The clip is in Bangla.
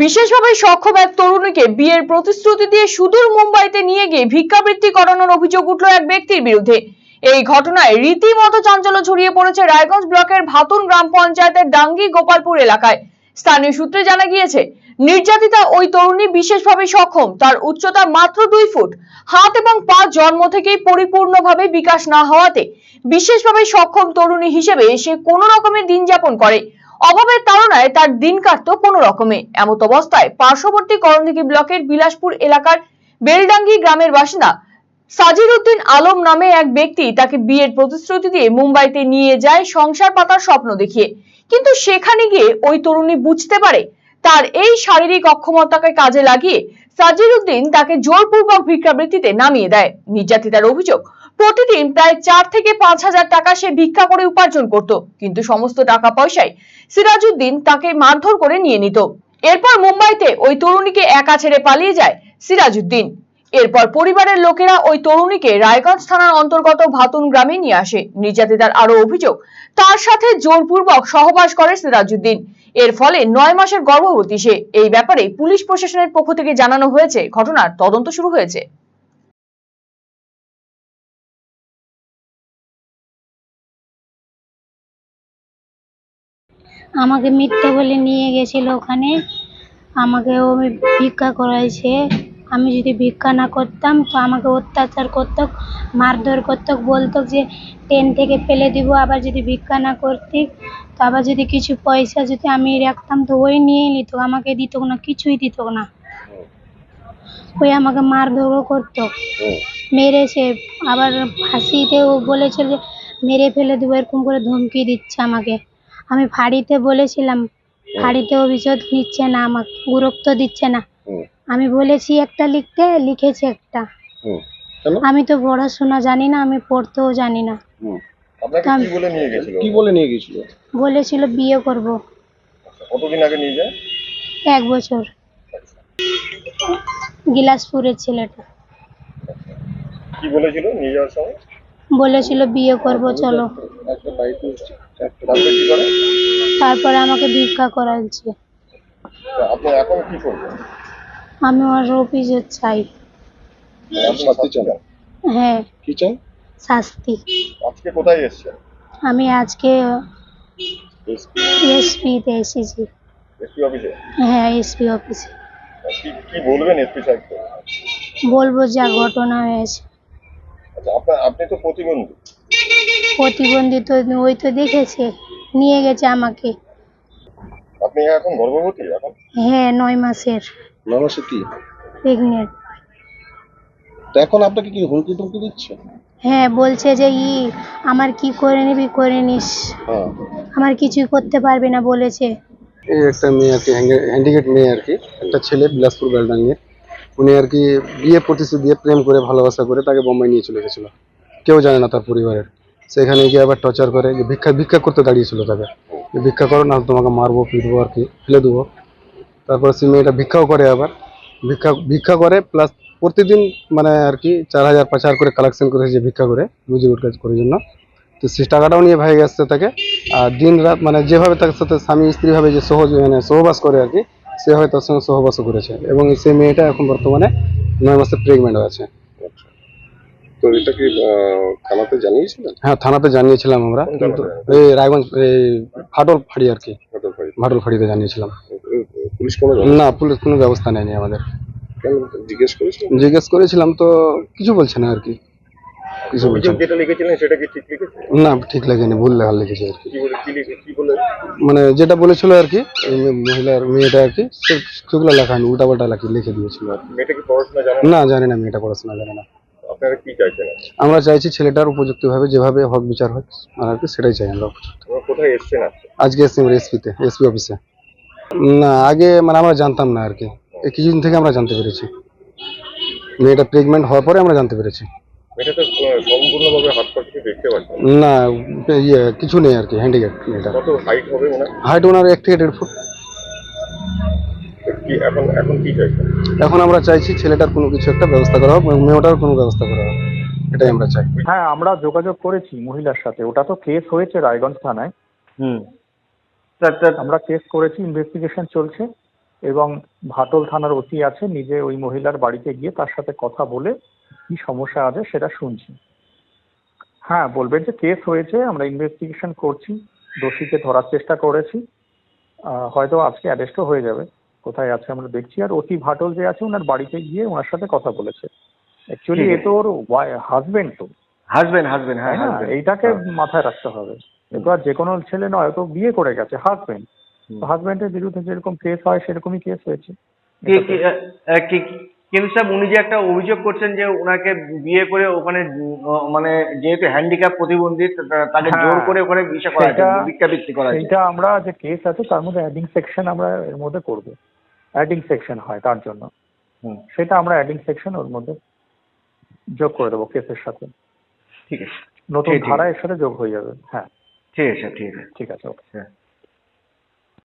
বিশেষভাবে সক্ষম এক তরুণীকে বিয়ের প্রতিশ্রুতি দিয়ে সুদূর মুম্বাইতে নিয়ে গিয়ে ভিক্ষাবৃত্তি করানোর অভিযোগ উঠল এক ব্যক্তির বিরুদ্ধে। এই ঘটনায় রীতিমতো চাঞ্চল্য ছড়িয়ে পড়েছে রায়গঞ্জ ব্লকের ভাতুন গ্রাম পঞ্চায়েতের ডাঙ্গি গোপালপুর এলাকায়। স্থানীয় সূত্রে জানা গিয়েছে, নির্যাতিতা ওই তরুণী বিশেষভাবে সক্ষম। তার উচ্চতা মাত্র দুই ফুট। হাত এবং পা জন্ম থেকেই পরিপূর্ণভাবে বিকাশ না হওয়াতে বিশেষভাবে সক্ষম তরুণী হিসেবে সে কোনো রকমে দিন যাপন করে। অভাবের তাড়নায় তার দিন কাটত কোনো রকমে। এমত অবস্থায় পার্শ্ববর্তী করণদিঘি ব্লকের বিলাসপুর এলাকার বেলডাঙ্গি গ্রামের বাসিন্দা সাজির উদ্দিন আলম নামে এক ব্যক্তি তাকে বিয়ের প্রতিশ্রুতি দিয়ে মুম্বাইতে নিয়ে যায় সংসার পাতার স্বপ্ন দেখিয়ে। কিন্তু সেখানে গিয়ে ওই তরুণী বুঝতে পারে তার এই শারীরিক অক্ষমতাকে কাজে লাগিয়ে সাজির উদ্দিন তাকে জোরপূর্বক ভিক্ষাবৃত্তিতে নামিয়ে দেয়। নির্যাতিতার অভিযোগ প্রতিদিন প্রায় চার থেকে পাঁচ হাজার টাকা সে ভিক্ষা করে উপার্জন করত। কিন্তু সমস্ত টাকা পয়সায় সিরাজউদ্দিন তাকে মারধর করে নিয়ে নিত। এরপর মুম্বাইতে ওই তরুণীকে একা ছেড়ে পালিয়ে যায় সিরাজউদ্দিন। এরপর পরিবারের লোকেরা ওই তরুণীকে রায়গঞ্জ থানার অন্তর্গত ভাতুন গ্রামে নিয়ে আসে। নির্যাতিতার আরও অভিযোগ, তার সাথে জোরপূর্বক সহবাস করে সিরাজউদ্দিন। এর ফলে নয় মাসের গর্ভবতী সে। এই ব্যাপারে পুলিশ প্রশাসনের পক্ষ থেকে জানানো হয়েছে, ঘটনার তদন্ত শুরু হয়েছে। আমাকে মিথ্যে বলে নিয়ে গেছিল ওখানে। আমাকে ও ভিক্ষা করাইছে। আমি যদি ভিক্ষা না করতাম, তো আমাকে অত্যাচার করতো, মারধর করতো, বলতো যে ট্রেন থেকে ফেলে দিব, আবার যদি ভিক্ষা না করতি, তো আবার যদি কিছু পয়সা যদি আমি রাখতাম, তো ওই নিয়ে নিত, আমাকে দিত না, কিছুই দিত না। ওই আমাকে মারধরও করতো। মেরেছে আবার ফাঁসিতেও বলেছে যে, মেরে ফেলে দেবো, এরকম করে ধমকি দিচ্ছে আমাকে। আমি ফাঁড়িতে বলেছিলাম ফাঁড়িতে অভিযোগ নিচ্ছে না আমাকে গুরুত্ব দিচ্ছে না। আমি বলেছি একটা লিখতে লিখেছে একটা। আমি তো পড়াশোনা জানি না আমি পড়তেও জানি না। হুম। আপনাকে তাম- কি বলে নিয়ে গেছিল? কি বলে নিয়ে গেছিল? বলেছিল বিয়ে করব। কতদিন আগে নিয়ে যায়? এক বছর। গিলাসপুরের ছেলেটা। কি বলেছিল নিয়ে যাওয়ার সময়? বলেছিল বিয়ে করব চলো। একটা বাইক কি করে? তারপরে আমাকে ভিক্ষা করাচ্ছে তো আপনি এখন কি করবেন? আমি আমার অফিসে চাই। আপনি শাস্তি চান? হ্যাঁ। কি চান? শাস্তি। আজকে কোথায় এসছেন? আমি আজকে এসপিতে এসেছি। এসপি অফিসে? হ্যাঁ এসপি অফিসে। কি কি বলবেন এসপি সাহেবকে? বলব যা ঘটনা হয়েছে। আচ্ছা আপনি তো প্রতিবন্ধী। প্রতিবন্ধী তো ওই তো দেখেছে নিয়ে গেছে আমাকে। আপনি এখন গর্ভবতী এখন? হ্যাঁ নয় মাসের। নমস্তে কি? প্রেগনেন্ট তো এখন আপনাকে কি হুমকি টুমকি দিচ্ছে? হ্যাঁ বলছে যে ই আমার কি করে নিবি করে নিস। হ্যাঁ। আমার কিছুই করতে পারবে না বলেছে। এই একটা মেয়ে আর কি হ্যান্ডিক্যাপ মেয়ে আর কি একটা ছেলে বিলাসপুর বেলডাঙ্গের। উনি আর কি বিয়ে প্রতিশ্রুতি দিয়ে প্রেম করে ভালোবাসা করে তাকে বোম্বাই নিয়ে চলে গেছিল। কেউ জানে না তার পরিবারের। সেখানে গিয়ে আবার টর্চার করে, যে ভিক্ষা ভিক্ষা করতে দাঁড়িয়েছিল তাকে। যে ভিক্ষা করো না, তোমাকে মারবো, পিটবো আর কি, ফেলে দেবো। তারপরে সে মেয়েটা ভিক্ষাও করে আবার। ভিক্ষা ভিক্ষা করে প্লাস প্রতিদিন মানে আর কি চার হাজার, পাঁচ হাজার করে কালেকশন করে যে ভিক্ষা করে, রুজি রোজগার করার জন্য। তো সে টাকাটাও নিয়ে ভাই আসছে তাকে। আর দিন রাত মানে যেভাবে তার সাথে স্বামী স্ত্রীভাবে যে সহজ মানে সহবাস করে আর কি সেভাবে তার সঙ্গে সহবাসও করেছে। এবং সেই মেয়েটা এখন বর্তমানে নয় মাসে প্রেগনেন্ট আছে তো এটা কি থানাতে জানিয়েছিলেন? হ্যাঁ থানাতে জানিয়েছিলাম আমরা। কিন্তু এই রায়গঞ্জ এই ফাটল ফাড়ি আর কি। ভাটল ফাড়িতে জানিয়েছিলাম। পুলিশ কোনো না পুলিশ কোনো ব্যবস্থা নেয়নি আমাদের। জিজ্ঞেস করেছিলেন? জিজ্ঞেস করেছিলাম তো কিছু বলছে না আর কি। কিছু বলছে না। যেটা লিখেছিলেন সেটা কি ঠিক লিখেছে? না ঠিক লাগেনি ভুল লেখা লিখেছে আর কি। কি বলে কি লিখে কি বলে? মানে যেটা বলেছিল আর কি মহিলার মেয়েটা আর কি সেগুলো লেখা হয়নি উল্টাপাল্টা লেখা লিখে দিয়েছিল আর কি। মেয়েটা কি পড়াশোনা জানে না? না জানি না মেয়েটা পড়াশোনা জানে না। আপনারা কি চাইছেন? আমরা চাইছি ছেলেটার উপযুক্তভাবে যেভাবে হক বিচার হয় আর কি সেটাই চাই আমরা কোথায় এসছেন আজকে? এসছি আমরা এসপিতে এসপি অফিসে। না আগে মানে আমরা জানতাম না আর কি। এই কিছুদিন থেকে আমরা জানতে পেরেছি। মেয়েটা প্রেগনেন্ট হওয়ার পরে আমরা জানতে পেরেছি। না। ইয়ে কিছু নেই আর কি হ্যান্ডিক্যাপ মেয়েটা। হাইট ওনার এক থেকে দেড় ফুট। এখন এখন কি চাইছেন? এখন আমরা চাইছি ছেলেটার কোনো কিছু একটা ব্যবস্থা করা হোক এবং মেয়েটার কোনো ব্যবস্থা করা হোক এটাই আমরা চাই। হ্যাঁ আমরা যোগাযোগ করেছি মহিলার সাথে ওটা তো কেস হয়েছে রায়গঞ্জ থানায়। হুম। আমরা কেস করেছি ইনভেস্টিগেশন চলছে এবং ভাটল থানার ওসি আছে নিজে ওই মহিলার বাড়িতে গিয়ে তার সাথে কথা বলে কি সমস্যা আছে সেটা শুনছি। হ্যাঁ বলবেন যে কেস হয়েছে আমরা ইনভেস্টিগেশন করছি দোষীকে ধরার চেষ্টা করেছি হয়তো আজকে অ্যারেস্টও হয়ে যাবে। কোথায় আছে আমরা দেখছি। আর অতি ভাটল যে আছে ওনার বাড়িতে গিয়ে ওনার সাথে কথা বলেছে। অ্যাকচুয়ালি এ তো ওর হাজবেন্ড তো। হাজবেন্ড হাজবেন্ড হ্যাঁ হ্যাঁ এইটাকে মাথায় রাখতে হবে। এতো আর যে কোনো ছেলে নয় তো বিয়ে করে গেছে হাজবেন্ড হাজবেন্ডের বিরুদ্ধে যেরকম কেস হয় সেরকমই কেস হয়েছে। কিন্তু স্যার উনি যে একটা অভিযোগ করছেন যে ওনাকে বিয়ে করে ওখানে মানে যেহেতু হ্যান্ডিক্যাপ প্রতিবন্ধী তাকে হ্যাঁ। জোর করে ওখানে বিষয় করা হয়েছে ভিক্ষাবৃত্তি করা হয়েছে। সেইটা আমরা যে কেস আছে তার মধ্যে অ্যাডিং সেকশন আমরা এর মধ্যে করব। অ্যাডিং সেকশন হয় তার জন্য। সেটা আমরা অ্যাডিং সেকশন ওর মধ্যে যোগ করে দেবো কেসের সাথে। ঠিক আছে। নতুন। ধারা এর সাথে যোগ হয়ে যাবে। হ্যাঁ। ঠিক আছে ঠিক আছে। ঠিক আছে ওকে হ্যাঁ।